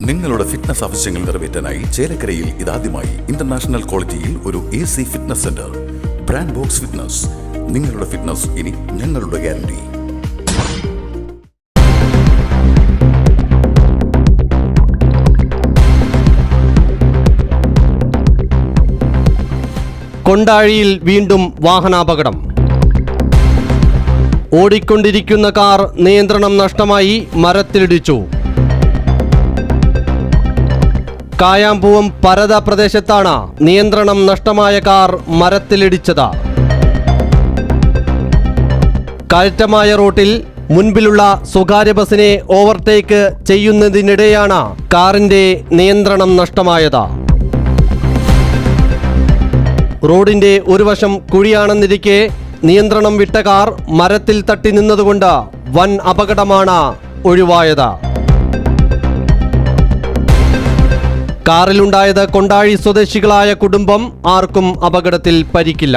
നിങ്ങളുടെ ഫിറ്റ്നസ് ആവശ്യങ്ങൾ നിറവേറ്റാനായി ചേലക്കരയിൽ ഇതാദ്യമായി ഇന്റർനാഷണൽ ക്വാളിറ്റിയിൽ ഒരു A C fitness centre brand box fitness നിങ്ങളുടെ ഫിറ്റ്നസ് ഇനി ഞങ്ങളുടെ ഗ്യാരണ്ടി കൊണ്ടാഴിയിൽ വീണ്ടും വാഹനാപകടം. ഓടിക്കൊണ്ടിരിക്കുന്ന കാർ നിയന്ത്രണം നഷ്ടമായി മരത്തിലിടിച്ചു. കായാമ്പൂവം പരത പ്രദേശത്താണ് നിയന്ത്രണം നഷ്ടമായ കാർ മരത്തിലിടിച്ചത്. കയറ്റമായ റോട്ടിൽ മുൻപിലുള്ള സ്വകാര്യ ബസിനെ ഓവർടേക്ക് ചെയ്യുന്നതിനിടെയാണ് കാറിന്റെ നിയന്ത്രണം നഷ്ടമായത്. റോഡിന്റെ ഒരു വശം കുഴിയാണെന്നിരിക്കെ നിയന്ത്രണം വിട്ട കാർ മരത്തിൽ തട്ടി നിന്നതുകൊണ്ട് വൻ അപകടമാണ് ഒഴിവായത്. കാറിലുണ്ടായത് കൊണ്ടാഴി സ്വദേശികളായ കുടുംബം ആർക്കും അപകടത്തിൽ പരിക്കില്ല.